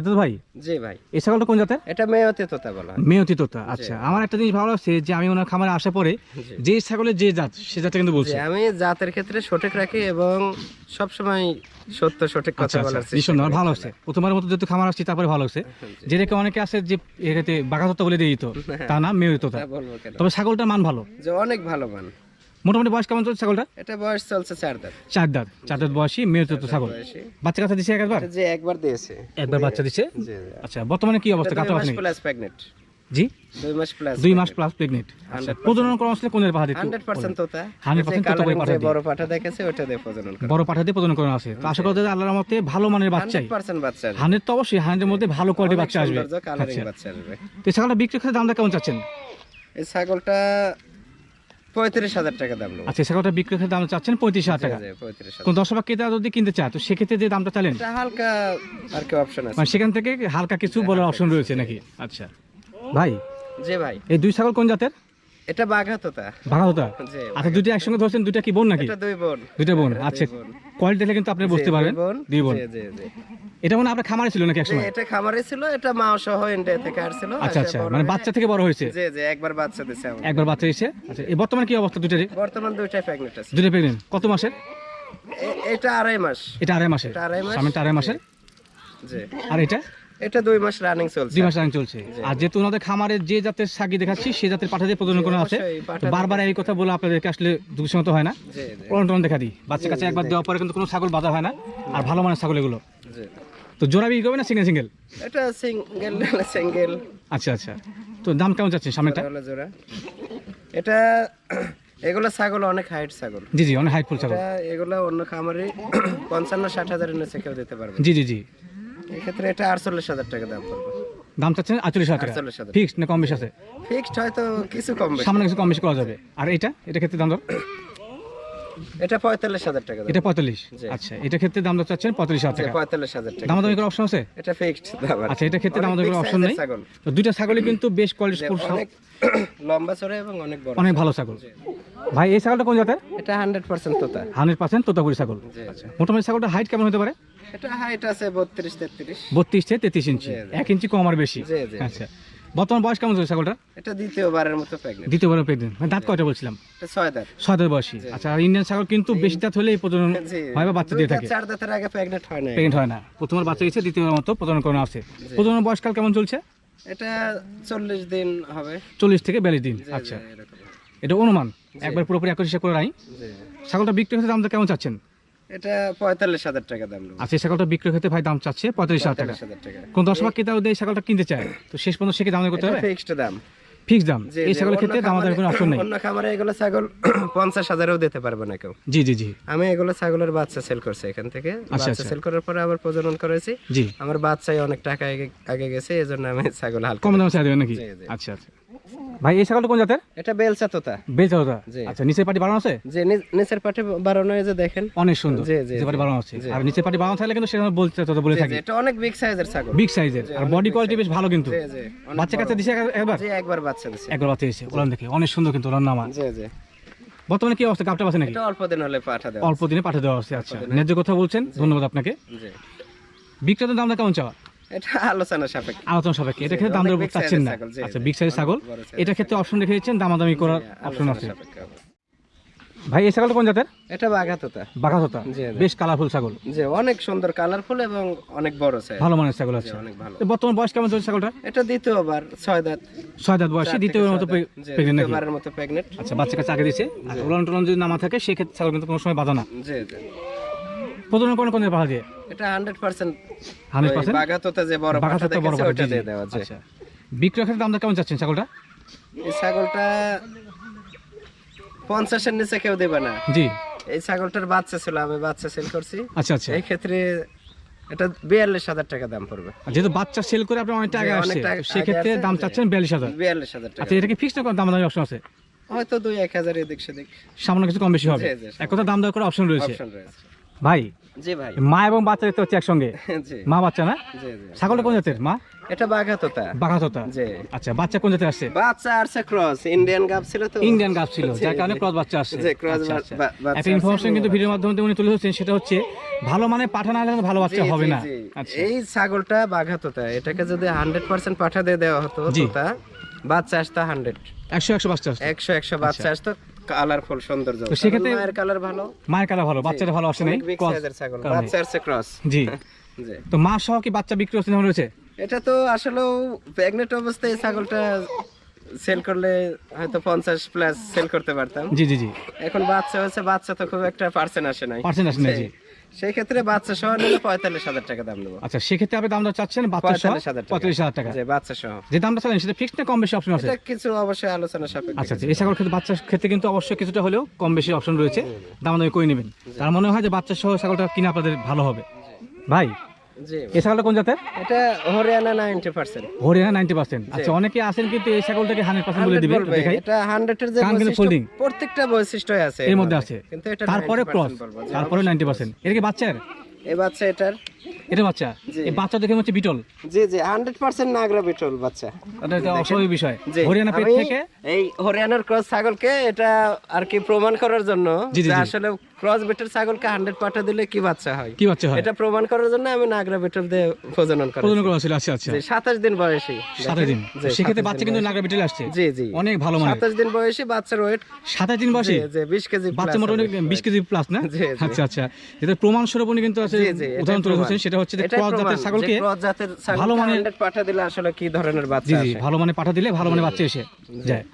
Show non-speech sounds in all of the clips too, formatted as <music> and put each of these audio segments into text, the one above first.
বেতন ভাই? জি ভাই। এই ছাগলটা কোন জাতের? এটা মেয়তে তোতা বলা হয়। মেয়তি তোতা আচ্ছা। আমার একটা জিনিস ভালো লাগছে যে আমি ওনার খামারে আসা পরে যে ছাগলের যে জাত সে জাতটা কিন্তু বলছে। আমি জাতের ক্ষেত্রে সঠিক রাখি এবং সব সময় সত্য সঠিক আচ্ছা কথা আচ্ছা। বলার চেষ্টা করি। ভালো লাগছে। প্রথমবার মতো যেহেতু খামার আসছি তারপরে ভালো লাগছে। যেটাকে অনেকে আছে যে এটাতে বাঘা তোতা বলে দিয়ে দিত তা না মেয়তি তোতা তবে ছাগলটার মান ভালো। যে অনেক ভালো মান। মোটামুটি বয়স কেমন চলছে ছাগলটা এটা বয়স চলছে চার দাঁত। চার দাঁত। চার দাঁত বয়সী মেয়তি তোতা ছাগল। বাচ্চা কাছে দিছে একবার? যে একবার দিয়েছে। একবার বাচ্চা দিছে? আচ্ছা বর্তমানে কি অবস্থা? প্লাস প্রেগনেন্ট জি? দুই মাস প্লাস দুই মাস প্লাস প্রেগনেন্ট আচ্ছা প্রজনন করা আসলে কোনের পাহাড়ে একটু হান্ড্রেড পার্সেন্ট তোতা। 100% তোতা করে পাঠা দিই। বড় পাঠা দেখেছে ওটা দিয়ে প্রজনন করে। বড় পাঠা দিয়ে প্রজনন করা আছে। তো আশা করা যায় আল্লাহর মতে ভালো মানের হান্ড্রেড পার্সেন্ট বাচ্চা আসবে। হান্ড্রেড তো অবশ্যই হান্ড্রেডের মধ্যে ভালো কোয়ালিটির বাচ্চা আসবে। আচ্ছা। বাচ্চা আসবে। তো ছাগলটা বিক্রি করে দামটা কেমন চাচ্ছেন? এই ছাগলটা পঁয়ত্রিশ হাজার টাকা দাম আচ্ছা এই বিক্রি করে দাম চাচ্ছেন পঁয়ত্রিশ হাজার টাকা। হাজার কোন দশ বা ক্রেতা যদি কিনতে চায় তো সেক্ষেত্রে যে দামটা চালেন হালকা আর কি অপশন আছে। মানে সেখান থেকে হালকা কিছু বলার অপশন রয়েছে নাকি? আচ্ছা। ভাই? জি ভাই। এই দুই ছাগল কোন জাতের? এটা বাঘা তোতা হতা জি আচ্ছা দুইটা একসঙ্গে ধরছেন দুইটা কি বোন নাকি? এটা দুই বোন। দুইটা বোন আচ্ছা। দুই কোয়ালিটি দেখলে কিন্তু আপনি বুঝতে পারবেন দুই বোন। এটা মানে আপনার খামারে ছিল নাকি একসময়? এটা খামারে ছিল এটা মা সহ ইন্ডিয়া থেকে আসছিল আচ্ছা আচ্ছা মানে বাচ্চা থেকে বড় হয়েছে? জি জি একবার বাচ্চা আমার একবার বাচ্চা এসে আচ্ছা এই বর্তমানে কি অবস্থা দুইটারই? বর্তমান দুইটাই প্রেগনেন্ট আছে। দুটো প্রেগনেন্ট কত মাসের? এটা আড়াই মাস। এটা আড়াই মাসের। আড়াই মাস। সামনেটা আড়াই মাসের? জি। আর এটা? এটা দুই মাস রানিং চলছে। দুই মাস রানিং চলছে। আর যেহেতু ওনাদের খামারে যে জাতের সাগি দেখাচ্ছি সে জাতের পাঠা দিয়ে প্রজনন করা আছে। বারবার এই কথা বলে আপনাদেরকে আসলে দুঃসমত হয় না। পরন টরন দেখা দিই। বাচ্চা কাছে একবার দেওয়ার পরে কিন্তু কোনো ছাগল বাধা হয় না। আর ভালো মানের ছাগল এগুলো। তো জোড়া বিক্রি করবে না সিঙ্গেল সিঙ্গেল এটা সিঙ্গেল সিঙ্গেল <laughs> আচ্ছা আচ্ছা। তো দাম কেমন যাচ্ছে সামনেটা জোড়া এটা <clears throat> এগুলো ছাগল অনেক হাইট ছাগল। জি জি অনেক হাইটফুল ছাগল। এগুলো অন্য খামারে <clears throat> পঞ্চান্ন ষাট হাজারের নিচে কেউ দিতে পারবে। জি জি জি। এক্ষেত্রে এটা আটচল্লিশ হাজার টাকা দাম পড়বে। দাম চাচ্ছেন আটচল্লিশ হাজার টাকা? ফিক্সড না কম বেশি আছে? ফিক্সড হয়তো কিছু কম কিছু কম বেশি করা যাবে। আর এটা? এটা ক্ষেত্রে দাম দর? এটা পঁয়তাল্লিশ হাজার টাকা এটা পঁয়তাল্লিশ? আচ্ছা এটা ক্ষেত্রে দাম চাচ্ছেন পঁয়তাল্লিশ হাজার টাকা। পঁয়তাল্লিশ হাজার টাকা। দামাদামি করার অপশন আছে? এটা ফিক্সড দাম আচ্ছা এটা ক্ষেত্রে big করার অপশন নেই? তো দুইটা ছাগলই কিন্তু বেশ কোয়ালিটি অনেক লম্বা চড়ে এবং অনেক বড় অনেক ভালো ছাগল। ভাই এই ছাগলটা কোন জাতের? এটা hundred percent Tota. Hundred percent Totapuri ছাগল। আচ্ছা মোটামুটি ছাগলটা হাইট কেমন হতে পারে? এটা হাইট আছে থেকে তেত্রিশ ইঞ্চি। ইঞ্চি কম আর বেশি। জি, জি। আচ্ছা। বর্তমান বয়স কেমন চলছে ছাগলটা এটা দ্বিতীয়বারের মতো প্রেগনেন্ট দ্বিতীয়বার প্রেগনেন্ট মানে দাঁত কয়টা বলছিলাম? এটা ছয় দাঁত। ছয় দাঁত বয়সী। আচ্ছা ইন্ডিয়ান ছাগল কিন্তু বেশি দাঁত হলে প্রজনন হয় বা বাচ্চা দুই দিয়ে থাকে? চার দাঁতের আগে প্রেগনেন্ট হয় না প্রেগনেন্ট হয় না। প্রথমবার বাচ্চা দ্বিতীয়বার মতো প্রজনন করানো আছে। প্রজনন বয়সকাল কেমন চলছে? এটা চল্লিশ দিন হবে। চল্লিশ থেকে বিয়াল্লিশ দিন। আচ্ছা। এটা অনুমান? একবার পুরোপুরি হিসাব করে নাই। ছাগলটা বিক্রি হতে দামটা কেমন চাচ্ছেন? এটা পঁয়তাল্লিশ হাজার টাকা দাম আচ্ছা এই ছাগলটা বিক্রি হতে ভাই দাম চাচ্ছে পঁয়তাল্লিশ হাজার টাকা। পঁয়তাল্লিশ হাজার টাকা। কোন দশ লাখ ক্রেতা এই ছাগলটা কিনতে চায়? তো শেষ পর্যন্ত সে দাম করতে হবে ফিক্সড দাম। ফিক্স দাম। এই ছাগলের ক্ষেত্রে দাম খামারে- কোনো অপশন নেই। অন্য খামারে এগুলো ছাগল <clears throat> পঞ্চাশ হাজারও দিতে পারবে না কেউ। জি জি জি। আমি এগুলো ছাগলের বাচ্চা সেল করছি এখান থেকে। বাচ্চা আচ্ছা। সেল করার পরে আবার প্রজনন করেছি। জি। আমার বাচ্চাই অনেক টাকা আগে গেছে এই জন্য আমি ছাগল হালকা কম দামে চাই দেবেন নাকি। আচ্ছা আচ্ছা। ভাই এই ছাগলটা কোন জাতের? এটা বেলচা তোতা বেল ছাগলটা জি। আচ্ছা নিচের পাটি বাড়ানো আছে? যে নিচের পাটে বাড়ানো এই যে দেখেন। অনেক সুন্দর। জি, জি, নিচের পাটি বাড়ানো আছে। আর নিচের পাটি বাড়ানো থাকলে কিন্তু সেখানে বলতে তো বলে থাকি এটা অনেক বিগ সাইজের ছাগল। বিগ সাইজের আর বডি কোয়ালিটি বেশ ভালো কিন্তু। বাচ্চা। কাছে দিছে একবার? জি একবার বাচ্চা দিছে। একবার বাচ্চা দিছে। ওলান দেখে। অনেক সুন্দর কিন্তু ওলার নামা। জি জি। বর্তমানে কি অবস্থা? গাপটা আছে নাকি? এটা অল্প দিন হলে পাঠা দেওয়া অল্প দিনে পাঠিয়ে দেওয়া আছে আচ্ছা। ন্যায্য কথা বলছেন। ধন্যবাদ আপনাকে। জি। বিক্রেতার দামটা কেমন চাওয়া? এটা আলোচনা সাপেক্ষে। আলোচনা সাপেক্ষে। এটা ক্ষেত্রে দাম অনেক দর চাচ্ছেন না। ছাগল, আচ্ছা বিগ সাইজ ছাগল। এটা ক্ষেত্রে অপশন রেখে দিচ্ছেন দামাদামি করার অপশন আছে। ভাই এই ছাগলটা কোন জাতের? এটা বাঘাতোতা। বাঘাততা। জি, জি। বেশ কালারফুল ছাগল। যে অনেক সুন্দর কালারফুল এবং অনেক বড় সাইজ ভালো মানের ছাগল আছে। অনেক ভালো। বর্তমান বয়স কেমন চলছে ছাগলটা এটা দ্বিতীয়বার ছয় দাঁত। ছয় দাঁত বয়সে দ্বিতীয়বার মতো প্রেগনেন্ট নাকি? দ্বিতীয়বারের মতো প্রেগনেন্ট আচ্ছা বাচ্চা কাছে আগে দিছে আর উলান টুলান যদি নামা থাকে সেক্ষেত্রে ছাগল কিন্তু কোনো সময় বাধা না। জি জি। প্রজনন কোন কোন এটা হান্ড্রেড পার্সেন্ট হান্ড্রেড পার্সেন্ট বাঘাতোতা যে বড় বড় ওটা দিয়ে দেওয়া যায় আচ্ছা। বিক্রয় ক্ষেত্রে দামটা কেমন চাচ্ছেন ছাগলটা? এই ছাগলটা পঞ্চাশের নিচে কেউ দেবে না। জি। এই ছাগলটার বাচ্চা ছিল আমি বাচ্চা সেল করছি। আচ্ছা আচ্ছা। এই ক্ষেত্রে এটা বিয়াল্লিশ হাজার টাকা দাম পড়বে। যেহেতু বাচ্চা সেল করে আপনি অনেকটা আগে জি, আসছে সেক্ষেত্রে দাম চাচ্ছেন বিয়াল্লিশ হাজার। বিয়াল্লিশ হাজার টাকা। আচ্ছা এটা কি ফিক্সড না দাম দামি অপশন আছে? হয়তো দুই এক হাজার এদিক সেদিক। সামান্য কিছু কম বেশি হবে। এক কথা দাম দর করার অপশন রয়েছে। ভাই জি ভাই। মা এবং বাচ্চা দেখতে হচ্ছে একসঙ্গে? <laughs> মা বাচ্চা না? ছাগলটা কোন জাতের? মা? এটা বাঘাতোতা। বাঘাততা? জি। আচ্ছা বাচ্চা কোন জাতের আসছে? বাচ্চা আসছে ক্রস ইন্ডিয়ান গাব ছিল তো। ইন্ডিয়ান গাছ ছিল যার কারণে ক্রস বাচ্চা আসছে। জি, cross আচ্ছা, আচ্ছা। বাচ্চা একটা ইনফরমেশন কিন্তু ভিডিওর মাধ্যমে উনি তুলে ধরছেন সেটা হচ্ছে ভালো মানে পাঠা না হলে ভালো বাচ্চা হবে না। আচ্ছা। এই ছাগলটা বাঘাতোতা এটাকে যদি হান্ড্রেড পার্সেন্ট পাঠা দিয়ে দেওয়া হতো। তোতা বাচ্চা আসতো হান্ড্রেড একশো একশো বাচ্চা আছে। একশো একশো বাচ্চা আসতো কালারফুল সৌন্দর্য। তো সেক্ষেত্রে- মায়ের কালার ভালো। মায়ের কালার ভালো বাচ্চারা ভালো আসে নেই। বাচ্চা আসছে ক্রস জি। তো মা সহ কি বাচ্চা বিক্রি হচ্ছে রয়েছে? এটা তো আসলে প্রেগনেন্ট অবস্থায় ছাগলটা সেল করলে হয়তো পঞ্চাশ প্লাস সেল করতে পারতাম। জি জি জি। এখন বাচ্চা হচ্ছে বাচ্চা তো খুব একটা পার্সেন্ট আসে নাই। পার্সেন্ট আসে নাই জি। সেই- ক্ষেত্রে বাচ্চা সহ নিলে পঁয়তাল্লিশ হাজার টাকা দাম নেব আচ্ছা সেক্ষেত্রে আপনি দামটা চাচ্ছেন বাচ্চা সহ পঁয়তাল্লিশ হাজার টাকা। যে বাচ্চা সহ। যে দামটা চাচ্ছেন সেটা ফিক্সড না কম বেশি অপশন আছে? কিছু অবশ্যই আলোচনা সাপেক্ষে আচ্ছা আচ্ছা এই ছাগল ক্ষেত্রে বাচ্চার ক্ষেত্রে কিন্তু অবশ্যই কিছুটা হলেও কম বেশি অপশন রয়েছে। দাম দামি করে নেবেন। তার মনে হয় যে বাচ্চা সহ ছাগলটা কিনে আপনাদের ভালো হবে। ভাই এই ছাগলটা কোন জাতের? এটা Haryana ninety percent. Haryana ninety percent. আচ্ছা অনেকে আছেন কিন্তু এই ছাগলটাকে হান্ড্রেড পার্সেন্ট বলে দিবে দেখাই। এটা হান্ড্রেড এর যে কান কিন্তু বৈশিষ্ট্য, folding। প্রত্যেকটা বৈশিষ্ট্যই আছে এর মধ্যে আছে। কিন্তু এটা তারপরে ক্রস তারপরে নাইনটি পার্সেন্ট এটা কি বাচ্চার? এই বাচ্চা এটার? এটা বাচ্চা? এই বাচ্চা দেখে হচ্ছে বিটল? জি জি হান্ড্রেড পার্সেন্ট নাগরা বিটল বাচ্চা। এটা অস্বাভাবিক বিষয়। হরিয়ানা পেট থেকে এই হরিয়ানার ক্রস ছাগলকে এটা আর কি প্রমাণ করার জন্য। আসলে ক্রস বিটের ছাগলকে হান্ড্রেড পাঠা দিলে কি বাচ্চা হয়? কি বাচ্চা হয়? এটা প্রমাণ করার জন্য আমি নাগরা বিটল দিয়ে প্রজনন করি প্রজনন করা ছিল আচ্ছা আচ্ছা। সাতাশ দিন বয়সী। সাতাশ দিন। সেক্ষেত্রে বাচ্চা কিন্তু নাগরা বিটল আসছে। জি জি। অনেক ভালো মানে সাতাশ দিন বয়সী বাচ্চার ওয়েট সাতাশ দিন বয়সী? যে বিশ কেজি বাচ্চা মোটামুটি বিশ কেজি প্লাস না? জি, জি। আচ্ছা আচ্ছা। এটা প্রমাণ স্বরূপ উনি কিন্তু আছে জি, জি, উদাহরণ তুলে ধরছেন। সেটা হচ্ছে ক্রস জাতের ছাগলকে ক্রস জাতের ভালো মানে পাঠা দিলে আসলে কি ধরনের জি বাচ্চা জি ভালো মানে পাঠা দিলে ভালো মানে বাচ্চা এসে যায়।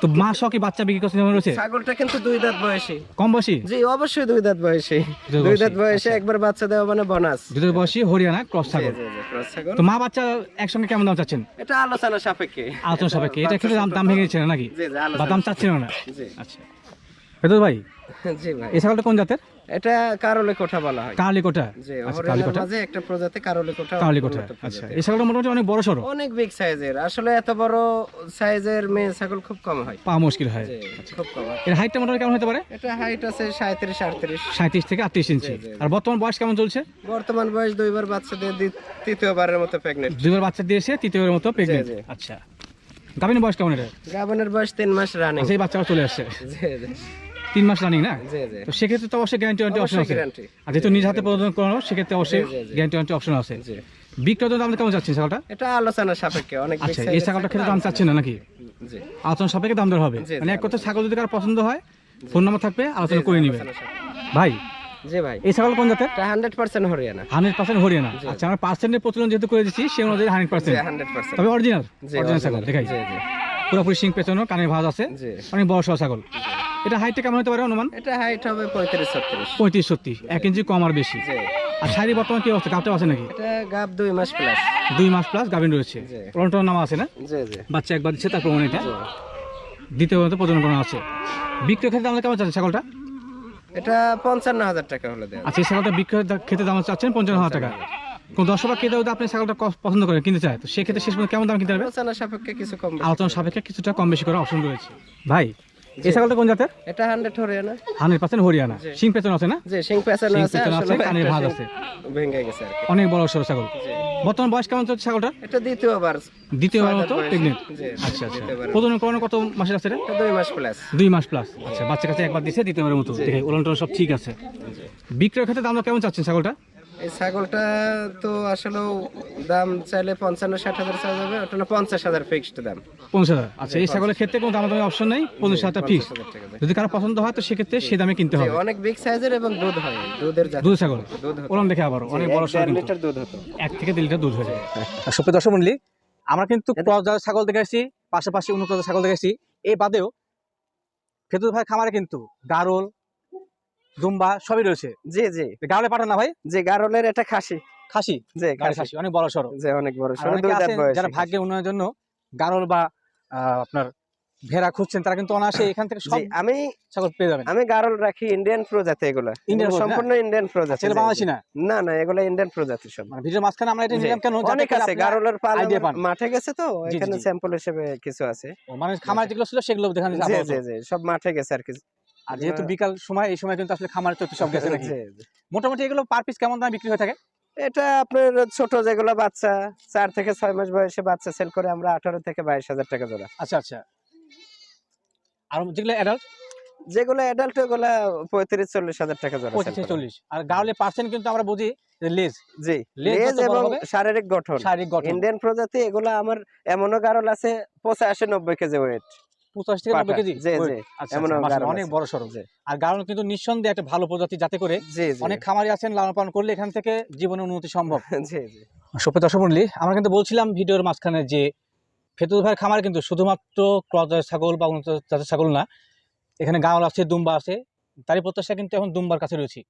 তো মা শখে বাচ্চা বিক্রি করছে যেমন রয়েছে? ছাগলটা কিন্তু দুই দাঁত বয়সী। কম বয়সী? জি অবশ্যই দুই দাঁত বয়সী। দুই দুই দাঁত বয়সে। একবার বাচ্চা দেওয়া মানে বোনাস দুধের বয়সী হরিয়ানা ক্রস ছাগল। তো মা বাচ্চা একসঙ্গে কেমন দাম চাচ্ছেন? এটা আলোচনা সাপেক্ষে। আলোচনা সাপেক্ষে। এটা কিন্তু দাম দাম ভেঙে নাকি? বা দাম চাচ্ছিল না? আচ্ছা। ফেদর ভাই জি ভাই। এই ছাগলটা কোন জাতের? এটা কারলে কোঠা বলা হয়। কার্লি কোটা জি আচ্ছা কার্লি হরিয়ানার কোটা মাঝে একটা প্রজাতি কারলে কোঠা কার্লি কোটা আচ্ছা। এই ছাগলটা মোটামুটি অনেক বড় সড়ো। অনেক বিগ সাইজের আসলে এত বড় সাইজের মেয়ে ছাগল খুব কম হয়। পাওয়া মুশকিল হয়। খুব কম এর হাইটটা মোটামুটি কেমন হতে পারে? এটা হাইট আছে সাঁত্রিশ আটত্রিশ। সাঁত্রিশ থেকে আটত্রিশ ইঞ্চি জি, জি। আর বর্তমান বয়স কেমন চলছে? বর্তমান বয়স দুইবার বাচ্চা দিয়ে তৃতীয়বারের মতো প্রেগনেন্ট দুইবার বাচ্চা দিয়েছে তৃতীয়বার মতো প্রেগনেন্ট জি। আচ্ছা। গাভিনের বয়স কেমন এটা? গাবনের বয়স তিন মাস রানিং আচ্ছা এই বাচ্চাও চলে আসছে। জি জি। তিন মাস রানিং না? তো সেক্ষেত্রে তো অবশ্যই গ্যারান্টি ওয়ারেন্টি অপশন আছে। আর যেহেতু নিজ হাতে প্রদান করানো সেক্ষেত্রে অবশ্যই। গ্যারান্টি ওয়ারেন্টি অপশন আছে। বিক্রয় দাম কেমন ছাগলটা? এটা আলোচনা সাপেক্ষে অনেক আচ্ছা এই ছাগলটা দাম চাচ্ছেন না নাকি? জি। আলোচনা সাপেক্ষে দাম দর হবে। মানে এক কথা ছাগল যদি কারও পছন্দ হয় ফোন নাম্বার থাকবে আলোচনা করে নিবে। ভাই জি ভাই। এই ছাগল কোন জাতের? হরিয়ানা। হরিয়ানা। আচ্ছা আমরা পার্সেন্টের প্রচলন যেহেতু করে অনুযায়ী হান্ড্রেড জি পার্সেন্ট হান্ড্রেড পার্সেন্ট তবে অরিজিনাল ছাগল দেখাই। পুরোপুরি সিং পেছনো ভাঁজ আছে অনেক বড় সহ ছাগল এটা হাইটটা কেমন হতে পারে অনুমান? এটা হাইট হবে পঁয়ত্রিশ ছত্রিশ। পঁয়ত্রিশ সত্যি এক ইঞ্চি কম আর বেশি। আর শাড়ি বর্তমান কি অবস্থা? গাবটা আছে নাকি? এটা গাব দুই মাস প্লাস দুই মাস প্লাস গাভিন রয়েছে। জি। পলনটার নাম আছে না? জি জি। বাচ্চা একবার দিচ্ছে তারপর প্রমাণ এটা। দ্বিতীয় পর্যন্ত প্রজনন করা আছে। বিক্রয় ক্ষেত্রে দাম কেমন চাচ্ছেন ছাগলটা? এটা পঞ্চান্ন হাজার টাকা হলে আচ্ছা এই ছাগলটা বিক্রয় ক্ষেত্রে দাম চাচ্ছেন? পঞ্চান্ন হাজার টাকা। কোন দর্শক বা কেউ আপনি ছাগলটা পছন্দ করেন কিনতে চায় তো সেক্ষেত্রে শেষ পর্যন্ত কেমন দাম কিনতে পারবে? আলোচনা সাপেক্ষে কিছু কম আলোচনা সাপেক্ষে কিছুটা কম বেশি করার অপশন রয়েছে। ভাই এই ছাগলটা কোন জাতের? এটা hundred Haryana. Hundred percent Haryana. Singh পেছন আছে না? জি সিং পেছানো আছে আছে, কানের একটা আছে। ভেঙে গেছে আর অনেক বড় সড়ো ছাগল। বর্তমান বয়স কেমন চলছে ছাগলটা এটা দ্বিতীয়বার। দ্বিতীয়বার মতো প্রেগনেন্ট আচ্ছা আচ্ছা। প্রজনন করানো কত মাসের আছে এটা? মাস প্লাস দুই মাস প্লাস আচ্ছা বাচ্চা কাছে একবার দিচ্ছে দ্বিতীয়বারের মতো। সব ঠিক আছে। বিক্রয় ক্ষেত্রে দাম কেমন চাচ্ছেন ছাগলটা? এই ছাগলটা তো আসলে দাম চাইলে পঞ্চান্ন ষাট হাজার চাওয়া যাবে ওটা না পঞ্চাশ হাজার ফিক্সড দাম। পঞ্চাশ হাজার। আচ্ছা এই ছাগলের ক্ষেত্রে কোনো দামাদামি অপশন নেই? পঞ্চাশ হাজার ফিক্স হাজার টাকা দেয়। যদি কারও পছন্দ হয় তো সেক্ষেত্রে সে দামে কিনতে হবে। অনেক বিগ সাইজের এবং দুধ হয় দুধের জাত। দুধ ছাগল। ওলান দেখে আবার অনেক বড় কিন্তু। লিটার দুধ হতো। এক থেকে দেড় লিটার দুধ হয়ে যায়। সুপ্রিয় দর্শক মন্ডলী আমরা কিন্তু ক্রস জাতের ছাগল দেখে দেখেছি পাশাপাশি উন্নত জাতের ছাগল দেখেছি এই বাদেও ফেতুর ভাই খামারে কিন্তু গারল দুম্বা সবই রয়েছে। জি জি। গাড়লে পাঠান না ভাই? যে গারলের এটা খাসি। খাসি? যে খাসি। অনেক বড় সড়ো। যে অনেক বড় সরু দুই দাঁত বয়সী যারা ভাগ্যে উন্নয়নের জন্য গারল বা আপনার ভেড়া খুঁজছেন তারা কিন্তু অনায়াসে এখান থেকে সব আমি ছাগল পেয়ে যাবেন। আমি গারল রাখি ইন্ডিয়ান প্রজাতি এগুলা। এগুলো প্রজাতি না? সম্পূর্ণ ইন্ডিয়ান প্রজাতি। সেটা বাংলাদেশি না? না না এগুলো ইন্ডিয়ান প্রজাতি সব। মানে ভিডিওর মাঝখানে আমরা এটা নিলাম কেন? অনেক আছে গারলের পাল। মাঠে গেছে তো জি, জি, এখানে স্যাম্পল হিসেবে কিছু আছে। ও, মানে খামার যেগুলো ছিল সেগুলো দেখানো জি যাবে। জি জি সব মাঠে গেছে আর কি। আর যেহেতু বিকাল সময় এই সময় কিন্তু আসলে খামারে তো সব গেছে নাকি। মোটামুটি এগুলো পার পিস কেমন দামে বিক্রি হয়ে থাকে? এটা আপনার ছোট যেগুলো বাচ্চা চার থেকে ছয় মাস বয়সে বাচ্চা সেল করে আমরা আঠারো থেকে বাইশ হাজার টাকা জোড়া। আচ্ছা আচ্ছা। আর যেগুলো অ্যাডাল্ট যেগুলো অ্যাডাল্ট ওগুলা পঁয়ত্রিশ চল্লিশ হাজার টাকা জোড়া পঁচিশ। চল্লিশ। আর গাড়লের পার্সেন্ট কিন্তু আমরা বুঝি লেজ। জি লেজ এবং শারীরিক গঠন। শারীরিক গঠন। ইন্ডিয়ান প্রজাতি এগুলো আমার এমনও গারল আছে পঁচাশি নব্বই কেজি ওয়েট পঁচাশি থেকে নব্বই কেজি? আচ্ছা, আচ্ছা, অনেক বড় সড়ো জি। আর গাড়ল কিন্তু নিঃসন্দেহে একটা ভালো প্রজাতি যাতে করে অনেক খামারি আছেন লালন পালন করলে এখান থেকে জীবনে উন্নতি সম্ভব। <laughs> সুপ্রিয় দর্শক মন্ডলী আমরা কিন্তু বলছিলাম ভিডিওর মাঝখানে যে ফেতুল ভাইয়ের খামারে কিন্তু শুধুমাত্র ক্রস ছাগল বা উন্নত জাতের ছাগল না এখানে গাঁওয়াল আছে দুম্বা আছে তারই প্রত্যাশা কিন্তু এখন দুম্বার কাছে রয়েছি।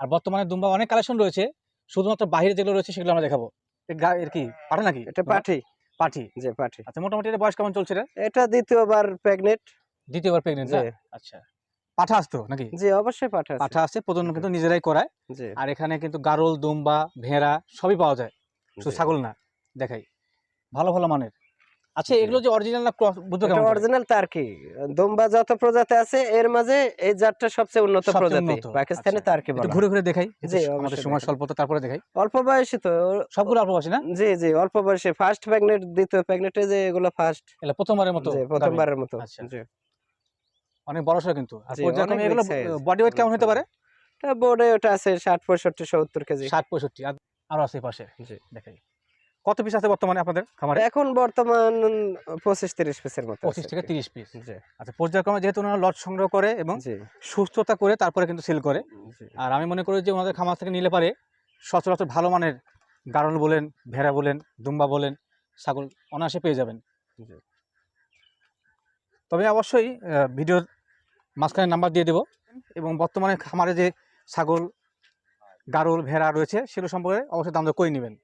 আর বর্তমানে দুম্বা অনেক কালেকশন রয়েছে শুধুমাত্র বাইরে যেগুলো রয়েছে সেগুলো আমরা দেখাবো। এর কি পাঠা নাকি? এটা পাঠি। পাঠি? জি পাঠি। আচ্ছা মোটামুটি এর বয়স কেমন চলছে রে এটা দ্বিতীয়বার প্রেগনেন্ট দ্বিতীয়বার প্রেগনেন্ট আচ্ছা। পাঠা আসতো নাকি? জি অবশ্যই পাঠা পাঠা আছে প্রজনন কিন্তু নিজেরাই করায়। জি। আর এখানে কিন্তু গারল দুম্বা ভেড়া সবই পাওয়া যায়। শুধু ছাগল না দেখাই। ভালো ভালো মানের। আচ্ছা এগুলো যে অরিজিনাল না ক্রস বুঝতে এটা কেমন অরিজিনাল তার কি? দুম্বা যত প্রজাতি আছে এর মাঝে এই জাতটা সবচেয়ে উন্নত প্রজাতি। পাকিস্তানে আচ্ছা। তার কি একটু ঘুরে ঘুরে দেখাই জি, আমাদের সময়। স্বল্পতা তারপরে দেখাই। অল্প বয়সী তো সবগুলো অল্প বয়সী না? জি জি অল্প বয়সে। ফার্স্ট প্রেগনেন্ট দ্বিতীয় প্রেগনেন্টে যে এগুলো ফার্স্ট এগুলো প্রথমবারের মতো জি প্রথমবারের মতো আচ্ছা। জি। অনেক বড় সড়ো কিন্তু। আর পর্যায়ক্রমে এগুলো বডি ওয়েট কেমন হতে পারে? তা বোর্ডে ওটা আছে ষাট পঁয়ষট্টি সত্তর কেজি। ষাট পঁয়ষট্টি। আর আরও আছে পাশে। জি। দেখাই। কত পিস আছে বর্তমানে আপনাদের খামারে? এখন বর্তমান পঁচিশ তিরিশ পিসের মতো পঁচিশ থেকে তিরিশ পিস আচ্ছা পর্যায়ক্রমে যেহেতু ওনারা লট সংগ্রহ করে এবং সুস্থতা করে তারপরে কিন্তু সেল করে আর আমি মনে করি যে ওনাদের খামার থেকে নিলে পারে সচরাচর ভালো মানের গারল বলেন ভেড়া বলেন দুম্বা বলেন ছাগল অনায়াসে পেয়ে যাবেন। তবে অবশ্যই ভিডিওর মাঝখানে নাম্বার দিয়ে দেব এবং বর্তমানে খামারে যে ছাগল গারল ভেড়া রয়েছে সেগুলো সম্পর্কে অবশ্যই দাম করে নেবেন।